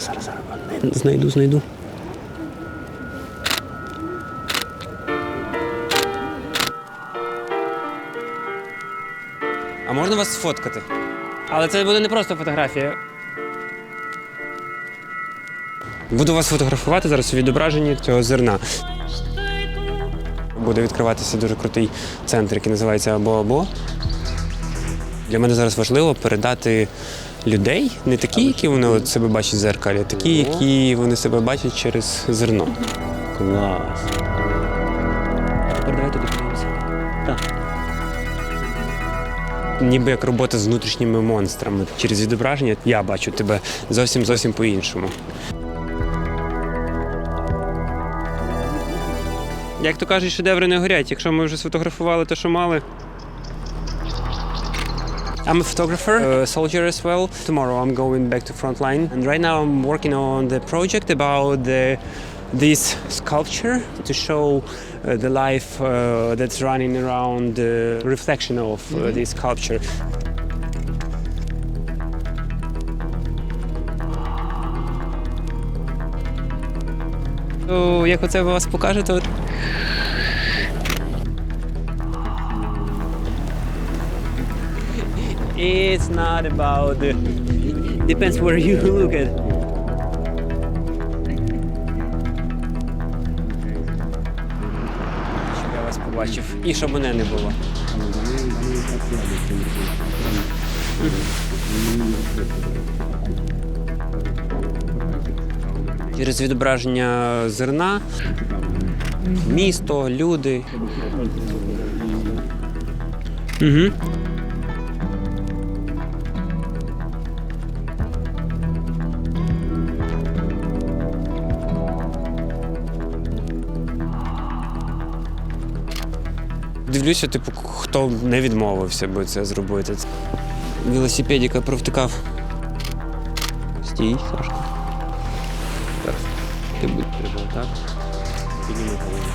зараз, зараз, зараз. Знайду, знайду. А можна вас сфоткати? Але це буде не просто фотографія. Буду вас фотографувати зараз у відображенні цього зерна. Буде відкриватися дуже крутий центр, який називається Або-Або. Для мене зараз важливо передати людей, не такі, які вони от себе бачать в зеркалі, а такі, які вони себе бачать через зерно. Клас. Тепер давай туди. Так. Ніби як робота з внутрішніми монстрами. Через відображення я бачу тебе зовсім зовсім по-іншому. Як то кажуть, шедеври не горять. Якщо ми вже сфотографували те, що мали. I'm a photographer, a soldier as well. Tomorrow I'm going back to frontline, and right now I'm working on the project about the, this sculpture to show uh, the life uh, that's running around the reflection of uh, this sculpture. То, як оце вас покаже, It's not about the... Depends where you look at. Щоб я вас побачив. І щоб мене не було. Через відображення зерна, місто, люди. Угу. Дивлюся, типу, хто не відмовився би це зробити. Велосипедіка провтикав. Стій, Сашка. Ти будь треба так. Підніми голову.